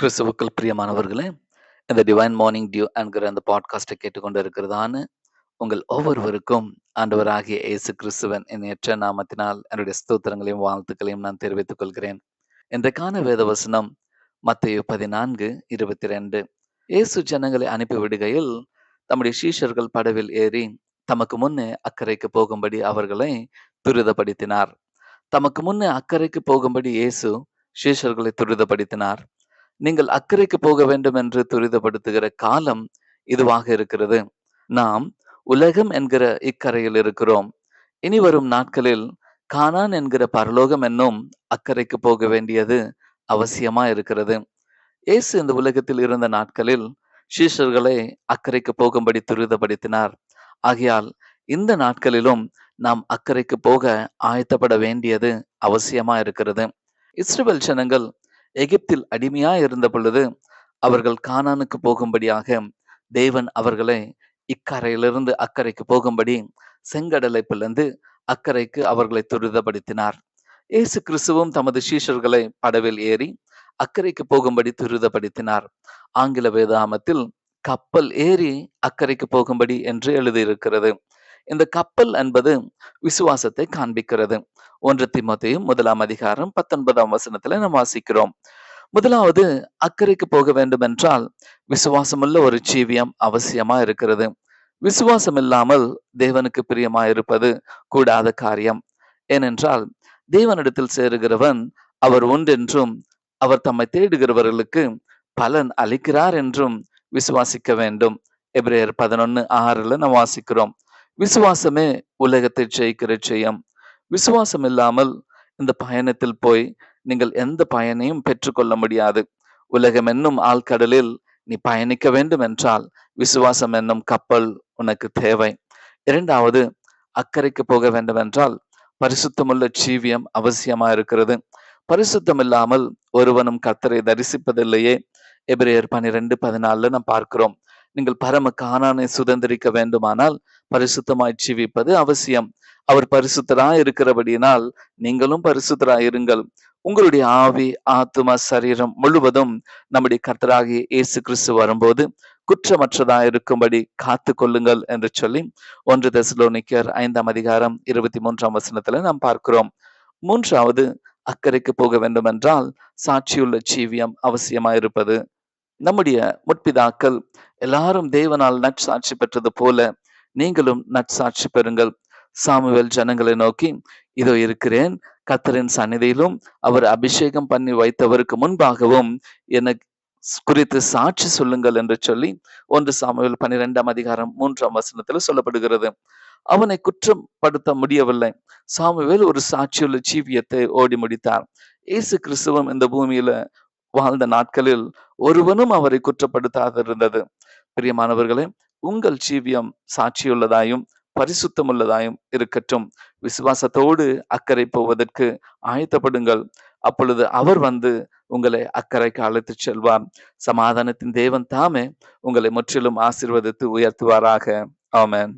கிறிஸ்துவுக்கள் பிரியமானவர்களே இந்த divine morning dew என்கிற அந்த பாட்காஸ்டை கேட்டுக்கொண்டு இருக்கிறதான உங்கள் ஒவ்வொருவருக்கும் ஆண்டவராகிய இயேசு கிறிஸ்துவன் எண்ணற்ற நாமத்தினால் என்னுடைய ஸ்தோத்திரங்களையும் வாழ்த்துக்களையும் நான் தெரிவித்துக் கொள்கிறேன். இன்றைக்கான வேத வசனம் மத்தையு பதினான்கு இருபத்தி ரெண்டு இயேசு ஜனங்களை அனுப்பிவிடுகையில் தம்முடைய சீஷர்கள் படவில் ஏறி தமக்கு முன்னே அக்கறைக்கு போகும்படி அவர்களை துரிதப்படுத்தினார். தமக்கு முன்னே அக்கறைக்கு போகும்படி இயேசு சீஷர்களை துரிதப்படுத்தினார். நீங்கள் அக்கறைக்கு போக வேண்டும் என்று துரிதப்படுத்துகிற காலம் இதுவாக இருக்கிறது. நாம் உலகம் என்கிற இக்கரையில் இருக்கிறோம். இனி வரும் நாட்களில் கானான் என்கிற பரலோகம் என்னும் அக்கறைக்கு போக வேண்டியது அவசியமா இருக்கிறது. இயேசு இந்த உலகத்தில் இருந்த நாட்களில் சீஷர்களை அக்கறைக்கு போகும்படி துரிதப்படுத்தினார். ஆகையால் இந்த நாட்களிலும் நாம் அக்கறைக்கு போக ஆயத்தப்பட வேண்டியது அவசியமா இருக்கிறது. இஸ்ரேல் ஜனங்கள் எகிப்தில் அடிமையா இருந்த பொழுது அவர்கள் கானானுக்கு போகும்படியாக தேவன் அவர்களை இக்கரையிலிருந்து அக்கறைக்கு போகும்படி செங்கடலை பிளந்து அக்கறைக்கு அவர்களை துரிதப்படுத்தினார். இயேசு கிறிஸ்துவும் தமது சீஷர்களை படவில் ஏறி அக்கறைக்கு போகும்படி துரிதப்படுத்தினார். ஆங்கில வேதாமத்தில் கப்பல் ஏறி அக்கறைக்கு போகும்படி என்று எழுதியிருக்கிறது. இந்த கப்பல் என்பது விசுவாசத்தை காண்பிக்கிறது. ஒன்று திமுத்தையும் முதலாம் அதிகாரம் பத்தொன்பதாம் வசனத்துல நாம் வாசிக்கிறோம். முதலாவது அக்கறைக்கு போக வேண்டும் என்றால் விசுவாசமுள்ள ஒரு ஜீவியம் அவசியமா இருக்கிறது. விசுவாசம் இல்லாமல் தேவனுக்கு பிரியமா இருப்பது கூடாத காரியம். ஏனென்றால் தேவனிடத்தில் சேருகிறவன் அவர் ஒன்றென்றும் அவர் தம்மை தேடுகிறவர்களுக்கு பலன் அளிக்கிறார் என்றும் விசுவாசிக்க வேண்டும். எப்ரேயர் பதினொன்னு ஆறுல நாம் வாசிக்கிறோம். விசுவாசமே உலகத்தை ஜெயிக்கிற ஜெயம். விசுவாசம் இல்லாமல் இந்த பயணத்தில் போய் நீங்கள் எந்த பயனையும் பெற்றுக்கொள்ள முடியாது. உலகம் என்னும் ஆழ்கடலில் நீ பயணிக்க வேண்டும் என்றால் விசுவாசம் என்னும் கப்பல் உனக்கு தேவை. இரண்டாவது அக்கறைக்கு போக வேண்டும் என்றால் பரிசுத்தமுள்ள ஜீவியம் அவசியமா இருக்கிறது. பரிசுத்தம் இல்லாமல் ஒருவனும் கத்தரை தரிசிப்பதில்லையே. எபிரேயர் பனிரெண்டு பதினாலுல நாம் பார்க்கிறோம். நீங்கள் பரம காணானை சுதந்திரிக்க வேண்டுமானால் பரிசுத்தமாய் ஜீவிப்பது அவசியம். அவர் பரிசுத்தராய் இருக்கிறபடியினால் நீங்களும் பரிசுத்தராய் இருங்கள் உங்களுடைய ஆவி ஆத்மா சரீரம் முழுவதும் நம்முடைய கர்த்தராகிய இயேசு கிறிஸ்து வரும்போது குற்றமற்றதா இருக்கும்படி காத்து கொள்ளுங்கள் என்று சொல்லி ஒன்று தெசலோனிக்கர் ஐந்தாம் அதிகாரம் இருபத்தி மூன்றாம் வசனத்துல நாம் பார்க்கிறோம். மூன்றாவது அக்கறைக்கு போக வேண்டும் என்றால் சாட்சியுள்ள ஜீவியம் அவசியமாயிருப்பது. நம்முடைய முற்பிதாக்கள் எல்லாரும் தேவனால் நற்சாட்சி பெற்றது போல நீங்களும் நற்சாட்சி பெறுங்கள். சாமுவேல் ஜனங்களை நோக்கி இதோ இருக்கிறேன். கத்தரின் சந்நிதியிலும் அவர் அபிஷேகம் பண்ணி வைத்தவருக்கு முன்பாகவும் எனக்கு குறித்து சாட்சி சொல்லுங்கள் என்று சொல்லி ஒன்று சாமுவேல் பன்னிரெண்டாம் அதிகாரம் மூன்றாம் வசனத்தில் சொல்லப்படுகிறது. அவனை குற்றப்படுத்த முடியவில்லை. சாமுவேல் ஒரு சாட்சியுள்ள ஜீவியத்தை ஓடி முடித்தார். இயேசு கிறிஸ்துவம் இந்த பூமியில வாழ்ந்த நாட்களில் ஒருவனும் அவரை குற்றப்படுத்தாதிருந்தது. பிரியமானவர்களே உங்கள் ஜீவியம் சாட்சியுள்ளதாயும் பரிசுத்தமுள்ளதாயும் இருக்கட்டும். விசுவாசத்தோடு அக்கறை போவதற்கு ஆயத்தப்படுங்கள். அப்பொழுது அவர் வந்து உங்களை அக்கறைக்கு அழைத்து செல்வார். சமாதானத்தின் தேவன் தாமே உங்களை முற்றிலும் ஆசிர்வதித்து உயர்த்துவாராக. ஆமேன்.